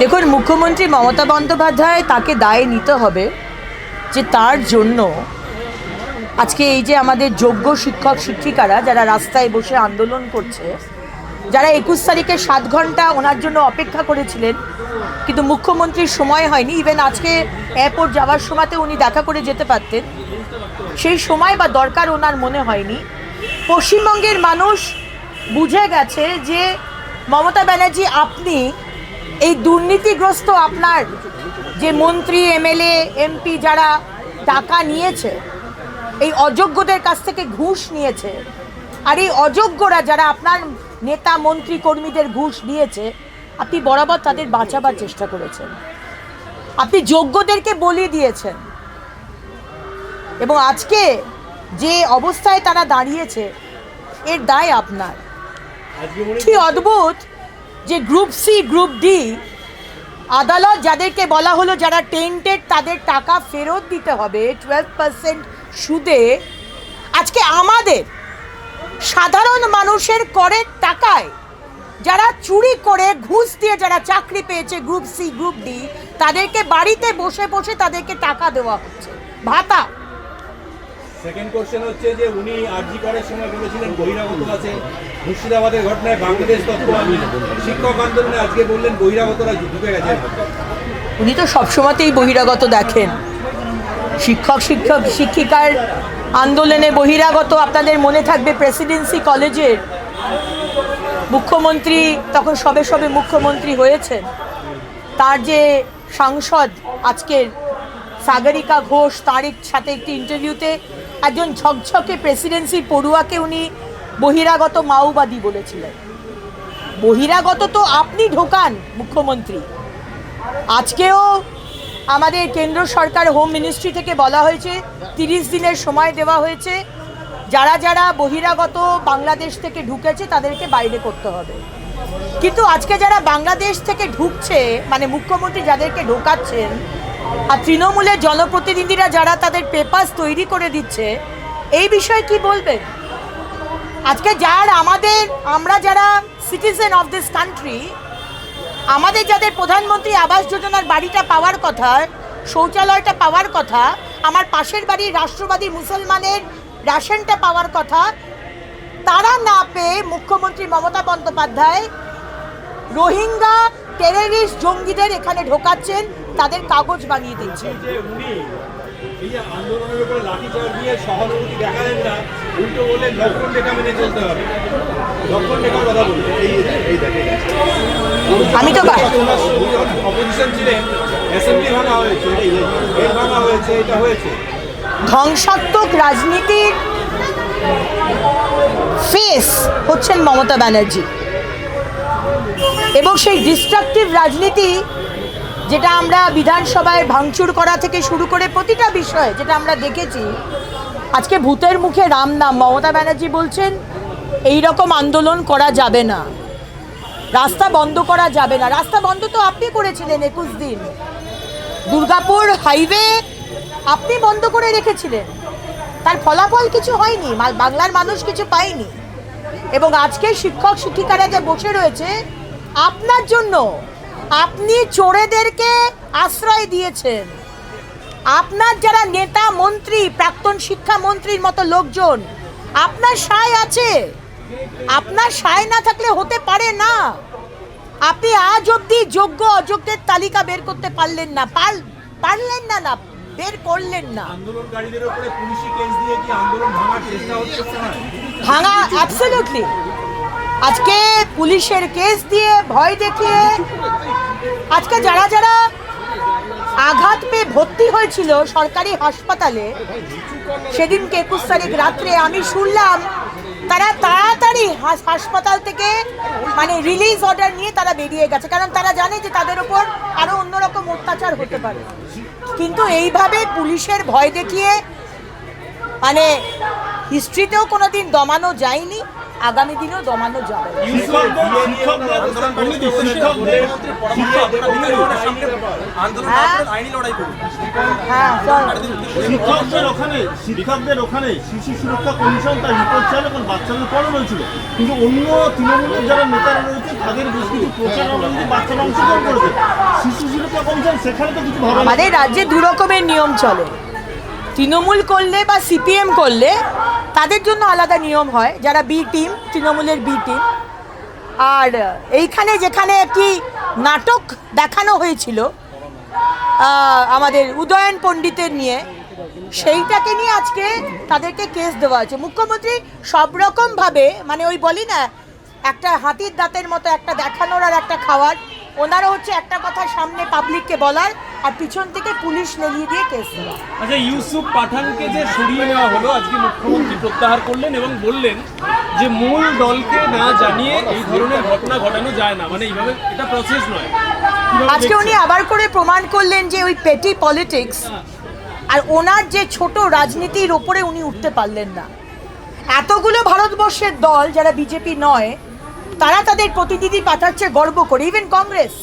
দেখুন, মুখ্যমন্ত্রী মমতা বন্দ্যোপাধ্যায় তাকে দায় নিতে হবে যে তার জন্য আজকে এই যে আমাদের যোগ্য শিক্ষক শিক্ষিকারা যারা রাস্তায় বসে আন্দোলন করছে, যারা একুশ তারিখে সাত ঘণ্টা ওনার জন্য অপেক্ষা করেছিলেন, কিন্তু মুখ্যমন্ত্রীর সময় হয়নি। ইভেন আজকে এয়ারপোর্ট যাওয়ার সময়তে উনি দেখা করে যেতে পারতেন। সেই সময় বা দরকার ওনার মনে হয়নি। পশ্চিমবঙ্গের মানুষ বুঝে গেছে যে মমতা ব্যানার্জি আপনি এই দুর্নীতিগ্রস্ত আপনার যে মন্ত্রী, এমএলএ, এমপি যারা টাকা নিয়েছে, এই অযোগ্যদের কাছ থেকে ঘুষ নিয়েছে, আর এই অযোগ্যরা যারা আপনার নেতা, মন্ত্রী, কর্মীদের ঘুষ দিয়েছে, আপনি বরাবর তাদের বাঁচাবার চেষ্টা করেছেন। আপনি যোগ্যদেরকে বলি দিয়েছেন। এবং আজকে যে অবস্থায় তারা দাঁড়িয়েছে, এর দায় আপনার। কি অদ্ভুত! যে গ্রুপ সি গ্রুপ ডি আদালত যাদেরকে বলা হলো যারা টেন্টেড তাদের টাকা ফেরত দিতে হবে। টুয়েলভ পার্সেন্ট সুদে। আজকে আমাদের সাধারণ মানুষের করের টাকায় যারা চুরি করে, ঘুষ দিয়ে যারা চাকরি পেয়েছে গ্রুপ সি গ্রুপ ডি তাদেরকে বাড়িতে বসে বসে তাদেরকে টাকা দেওয়া হচ্ছে। ভাতা। সেকেন্ড কোশ্চেন হচ্ছে যে উনি আরজি করার সময় বলেছিলেন বহিরাগত আছে। মুর্শিদাবাদের ঘটনায় বাংলাদেশ তত্ত্ব আমি শিক্ষক আন্দোলনে আজকে বললেন বহিরাগতরা ঢুকে গেছে। উনি তো সবসময়তেই বহিরাগত দেখেন। শিক্ষক শিক্ষক, শিক্ষিকার আন্দোলনে বহিরাগত আপনাদের মনে থাকবে প্রেসিডেন্সি কলেজের মুখ্যমন্ত্রী তখন সবে সবে মুখ্যমন্ত্রী হয়েছেন। তার যে সাংসদ আজকের সাগরিকা ঘোষ, তার সাথে একটি ইন্টারভিউতে একজন ঝকঝকে প্রেসিডেন্সি পড়ুয়াকে উনি বহিরাগত মাওবাদী বলেছিলেন। বহিরাগত তো আপনি ঢোকান, মুখ্যমন্ত্রী। আজকেও আমাদের কেন্দ্র সরকার হোম মিনিস্ট্রি থেকে বলা হয়েছে, তিরিশ দিনের সময় দেওয়া হয়েছে। যারা যারা বহিরাগত বাংলাদেশ থেকে ঢুকেছে, তাদেরকে বাইরে করতে হবে। কিন্তু আজকে যারা বাংলাদেশ থেকে ঢুকছে মানে মুখ্যমন্ত্রী যাদেরকে ঢোকাচ্ছেন আর তৃণমূলের জনপ্রতিনিধিরা যারা তাদের পেপার্স তৈরি করে দিচ্ছে, এই বিষয়ে কি বলবেন? আজকে যার আমাদের, আমরা যারা সিটিজেন অফ দিস কান্ট্রি আমাদের যাদের প্রধানমন্ত্রী আবাস যোজনার বাড়িটা পাওয়ার কথা, শৌচালয়টা পাওয়ার কথা, আমার পাশের বাড়ির রাষ্ট্রবাদী মুসলমানের রেশনটা পাওয়ার কথা, তারা না পেয়ে মুখ্যমন্ত্রী মমতা বন্দ্যোপাধ্যায় রোহিঙ্গা টেররিস্ট জঙ্গিদের এখানে ঢোকাচ্ছেন তাদের কাগজ বানিয়ে দিচ্ছে। যে উনি এই যে আন্দোলনের উপরে লাঠিচার্জ দিয়ে সহানুভূতি দেখালেন না উল্টো বললেন লক্ষণ রেখা মেনে চলতে হবে। লক্ষণ রেখার কথা বললেন এই এই দেখেন। আমি তো বা- অপোজিশন ছিলেন। অ্যাসেম্বলি ভাঙা হয়েছে গেট ভাঙা হয়েছে এটা হয়েছে। ধ্বংসাত্মক রাজনীতির ফেস হচ্ছেন মমতা ব্যানার্জি। এবং সেই ডিস্ট্রাকটিভ রাজনীতি যেটা আমরা বিধানসভায় ভাঙচুর করা থেকে শুরু করে প্রতিটা বিষয়ে যেটা আমরা দেখেছি, আজকে ভূতের মুখে রাম নাম। মমতা ব্যানার্জি বলছেন এই রকম আন্দোলন করা যাবে না। রাস্তা বন্ধ করা যাবে না। রাস্তা বন্ধ তো আপনি করেছিলেন একুশ দিন। দুর্গাপুর হাইওয়ে আপনি বন্ধ করে রেখেছিলেন। তার ফলাফল কিছু হয়নি বাংলার মানুষ কিছু পায়নি। এবং আজকে শিক্ষক শিক্ষিকারা যে বসে রয়েছে, আপনার জন্য আপনি চোরেদেরকে আশ্রয় দিয়েছেন। আপনার যারা নেতা মন্ত্রী প্রাক্তন শিক্ষামন্ত্রীর মতো লোকজন আপনার সায় আছে। আপনার সায় না থাকলে হতে পারে না। আপনি আজ অব্দি যোগ্য অযোগ্যের তালিকা বের করতে পারলেন না। পার- পারলেন না না বের করলেন না। আন্দোলনকারীদের উপরে পুলিশি কেস দিয়ে কি আন্দোলন ভাঙার চেষ্টা হচ্ছে? না ভাঙা অ্যাবসলিউটলি আজকে পুলিশের কেস দিয়ে ভয় দেখিয়ে আজকে যারা যারা আঘাত পেয়ে ভর্তি হয়েছিল সরকারি হাসপাতালে, সেদিনকে একুশ তারিখ রাত্রে আমি শুনলাম, তারা তাড়াতাড়ি হাস- হাসপাতাল থেকে মানে রিলিজ অর্ডার নিয়ে তারা বেরিয়ে গেছে। কারণ তারা জানে যে তাদের ওপর আরও অন্যরকম অত্যাচার হতে পারে। কিন্তু এইভাবে পুলিশের ভয় দেখিয়ে মানে হিস্ট্রিতেও কোনো দিন দমানো যায়নি। আগামী দিনেও দমানো যাবে। হ্যাঁ? হ্যাঁ শিক্ষকদের ওখানে শিক্ষকদের ওখানে শিশু সুরক্ষা কমিশন তার রিপোর্ট চাল এবং বাচ্চাদের পড়ানো হয়েছিল। কিন্তু অন্য তৃণমূলের যারা নেতারা রয়েছে তাদের বেশ কিছু প্রচারণা বাচ্চারা অংশগ্রহণ করেছে। সুরক্ষা কমিশন সেখানে তো কিছু আমাদের রাজ্যে দু রকমের নিয়ম চলে। তৃণমূল করলে বা সিপিএম করলে তাদের জন্য আলাদা নিয়ম হয়, যারা বি টিম তৃণমূলের বি টিম আর এইখানে যেখানে একটি নাটক দেখানো হয়েছিল আমাদের উদয়ন পণ্ডিতের নিয়ে, সেইটাকে নিয়ে আজকে তাদেরকে কেস দেওয়া হয়েছে। মুখ্যমন্ত্রী সব রকমভাবে মানে ওই বলি না, একটা হাতির দাঁতের মতো একটা দেখানোর আর একটা খাওয়ার, ওনারও হচ্ছে একটা কথা সামনে পাবলিককে বলার আর পিছন থেকে পুলিশ লেলিয়ে দিয়ে কেস দেওয়া। আচ্ছা ইউসুফ পাঠানকে যে সরিয়ে নেওয়া হলো আজকে মুখ্যমন্ত্রী প্রত্যাহার করলেন এবং বললেন যে মূল দলকে না জানিয়ে এই ধরনের ঘটনা ঘটানো যায় না। মানে এইভাবে এটা প্রসেস নয়। আজকে উনি আবার করে প্রমাণ করলেন যে ওই পেটি পলিটিক্স আর ওনার যে ছোট রাজনীতির ওপরে উনি উঠতে পারলেন না। এতগুলো ভারতবর্ষের দল যারা বিজেপি নয় তারা তাদের প্রতিনিধি পাঠাচ্ছে গর্ব করে ইভেন কংগ্রেস।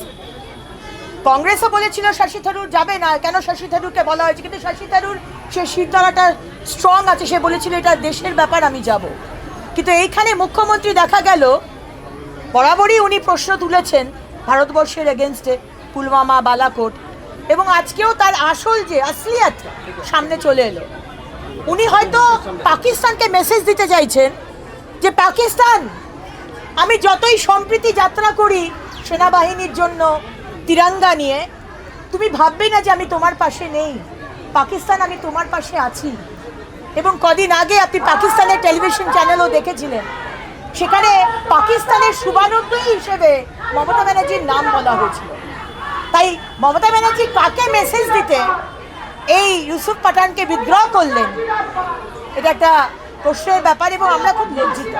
কংগ্রেসও বলেছিল শশী থারুর যাবে না। কেন শশী থারুরকে বলা হয়েছে? কিন্তু শশী থারুর সে শিরদাঁড়াটা স্ট্রং আছে। সে বলেছিল, এটা দেশের ব্যাপার, আমি যাব। কিন্তু এইখানে মুখ্যমন্ত্রী দেখা গেল, বরাবরই উনি প্রশ্ন তুলেছেন ভারতবর্ষের এগেনস্টে পুলওয়ামা, বালাকোট। এবং আজকেও তার আসল যে আসলিয়াত সামনে চলে এলো। উনি হয়তো পাকিস্তানকে মেসেজ দিতে চাইছেন যে, পাকিস্তান, আমি যতই সম্প্রীতি যাত্রা করি সেনাবাহিনীর জন্য তিরঙ্গা নিয়ে, তুমি ভাববে না যে আমি তোমার পাশে নেই। পাকিস্তান, আমি তোমার পাশে আছি। এবং কদিন আগে আপনি পাকিস্তানের টেলিভিশন চ্যানেলও দেখেছিলেন। সেখানে পাকিস্তানের শুভানুদ্দয়ী হিসেবে মমতা ব্যানার্জির নাম বলা হয়েছিল। তাই মমতা ব্যানার্জি কাকে মেসেজ দিতে এই ইউসুফ পাঠানকে বিদ্রোহ করলেন, এটা একটা প্রশ্নের ব্যাপার এবং আমরা খুব লজ্জিত।